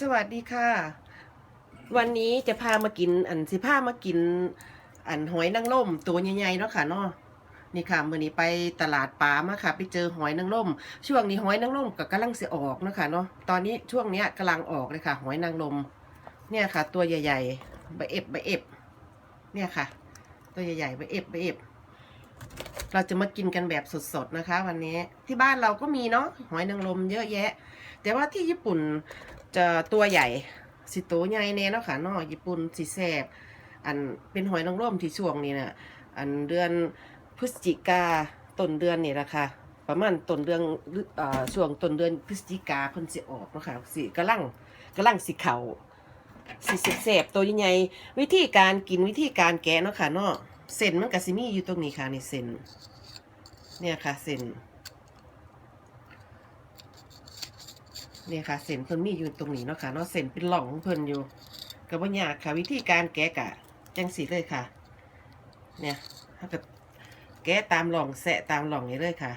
สวัสดีค่ะ วันนี้จะพามากินอันสิพามากิน อันหอยนางรมตัวใหญ่ๆเนาะค่ะเนาะนี่ค่ะมื่อนี้ไปตลาดปลามาค่ะ ไปเจอหอยนางรมช่วงนี้หอยนางรมก็กำลังสิออกเนาะค่ะเนาะตอนนี้ช่วงเนี้ยกำลังออกเลยค่ะ หอยนางรมเนี่ยค่ะ ตัวใหญ่ๆใบเอฟใบเอฟเนี่ยค่ะ ตัวใหญ่ๆใบเอฟใบเอฟ เราจะมากินกันแบบสดๆนะคะ วันนี้ที่บ้านเราก็มีเนาะหอยนางรมเยอะแยะ แต่ว่าที่ญี่ปุ่นจะตัวใหญ่สิโตใหญ่แน่เนาะค่ะเนาะญี่ปุ่นสิแซ่บอันเป็นหอยนางรมที่ช่วงนี้น่ะอันเดือนพฤศจิกาต้นเดือนนี่แหละค่ะประมาณต้นเดือนอ่าช่วงต้นเดือนพฤศจิกาเพิ่นสิออกเนาะค่ะสิกำลังกำลังสิเขาสิแซ่บตัวใหญ่วิธีการกินวิธีการแกะเนาะค่ะเนาะ เส้นมันก็สิมีอยู่ตรงนี้ค่ะในเส้นเนี่ยค่ะเส้นเนี่ยค่ะเส้นเพิ่นมีอยู่ตรงนี้เนาะค่ะเนาะเส้นเป็นหล่องของเพิ่นอยู่ก็บ่ยากค่ะ วิธีการแกะกะจังสีเลยค่ะ เนี่ยถ้าเกิดแกะตามหล่องแสะตามหล่องนี้เลยค่ะ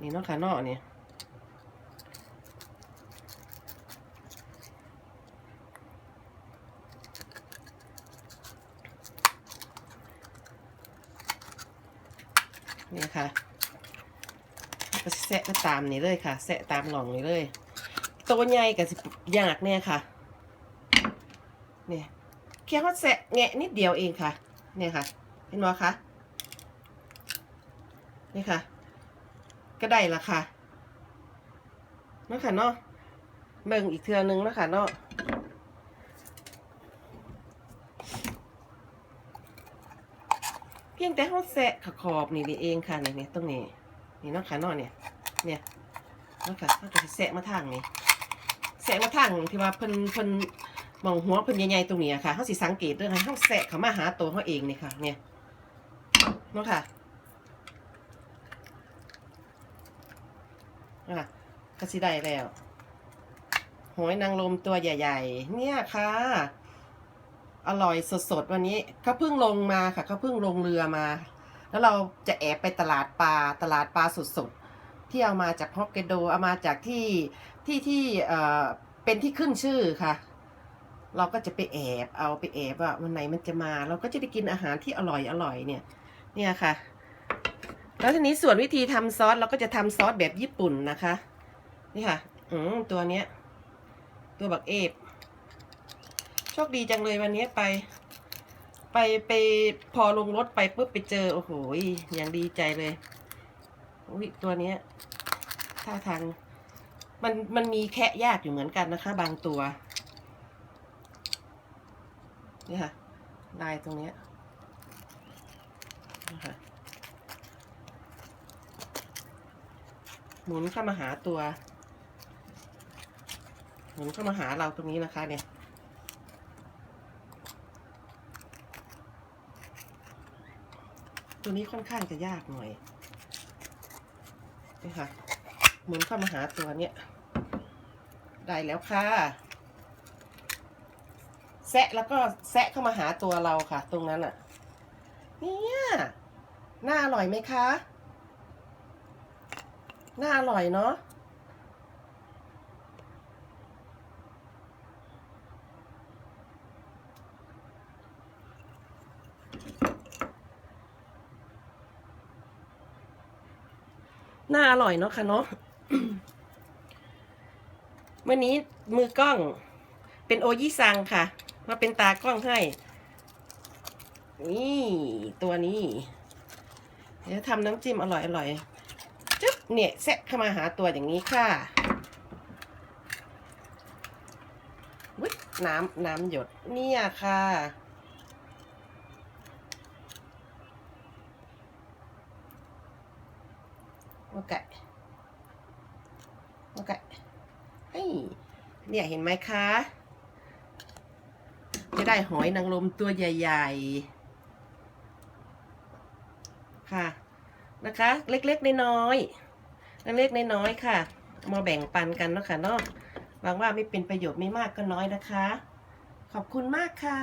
นี่เนาะค่ะเนาะนี่ เนี่ยค่ะก็แสะตามนี่เลยค่ะแสะตามหลองนี่เลยตัวใหญ่กับสิยากเนี่ยค่ะ เนี่ยแค่ว่าแสะแงะนิดเดียวเองค่ะ เนี่ยค่ะ เห็นไหมคะนี่ค่ะ ก็ได้ละค่ะนะค่ะเนาะเบิ่งอีกเทือนึงนะค่ะเนาะ เพียงแต่เขาแสะขอบนี่นี่เองค่ะเนี่ยนี่ตรงนี้นี่นาะค่ะเนาะเนี่ยเนี่ยนาะค่ะเขาก็สิแสะมาทางนี่แสะมาทางที่ว่าเพิ่นเพิ่นมองหัวเพิ่นใหญ่ๆตรงนี้ค่ะเขาสิสังเกตเรื่องให้เขาแสะเขามาหาตัวเขาเองนี่ค่ะ เนี่ยนาะค่ะอะก็สิได้แล้วหอยนางรมตัวใหญ่ ๆ เนี่ยค่ะ อร่อยสดๆวันนี้เขาเพิ่งลงมาค่ะเขาเพิ่งลงเรือมา แล้วเราจะแอบไปตลาดปลาตลาดปลาสดๆที่เอามาจากฮอกไกโดเอามาจากที่ที่ที่เอ่อเป็นที่ขึ้นชื่อค่ะ เราก็จะไปแอบเอาไปแอบว่าวันไหนมันจะมา เราก็จะได้กินอาหารที่อร่อยอร่อยเนี่ย เนี่ยค่ะ แล้วทีนี้ส่วนวิธีทำซอสเราก็จะทำซอสแบบญี่ปุ่นนะคะ นี่ค่ะ อืมตัวเนี้ย ตัวบักเอฟ ชคดีจังเลยวันนี้ไป ไปไปพอลงรถไปปุ๊บไปเจอ โอ้โหอยังดีใจเลยอุ้ยตัวเนี้ยท่าทางมันมันมีแคะยากอยู่เหมือนกันนะคะ บางตัวนี่ค่ะลายตรงเนี้ยนะคะหมุนเข้ามาหาตัว หมุนเข้ามาหาเราตรงนี้นะคะเนี่ย ตัวนี้ค่อนข้างจะยากหน่อยนี่ค่ะหมุนเข้ามาหาตัวเนี้ยได้แล้วค่ะแซะแล้วก็แซะเข้ามาหาตัวเราค่ะ ตรงนั้นอะ่ะ เนี่ยน่าอร่อยไหมคะน่าอร่อยเนาะ น่าอร่อยเนาะค่ะเนาะวันนี้มือกล้อง เป็นโอยิซังค่ะ มาเป็นตากล้องให้ นี่ ตัวนี้เดี๋ยวทำน้ำจิ้มอร่อยอร่อยจึ๊บเนี่ยแซะเข้ามาหาตัวอย่างนี้ค่ะวิน้ำน้ำหยดเนี่ยค่ะ โอเคโอเคเฮ้ยเนี่ยเห็นไหมคะ จะได้หอยนางรมตัวใหญ่ๆ ค่ะนะคะ เล็กๆน้อยๆเล็กๆน้อยๆค่ะ มาแบ่งปันกันเนาะค่ะเนาะหวังว่าไม่เป็นประโยชน์ไม่มากก็น้อยนะคะ ขอบคุณมากค่ะ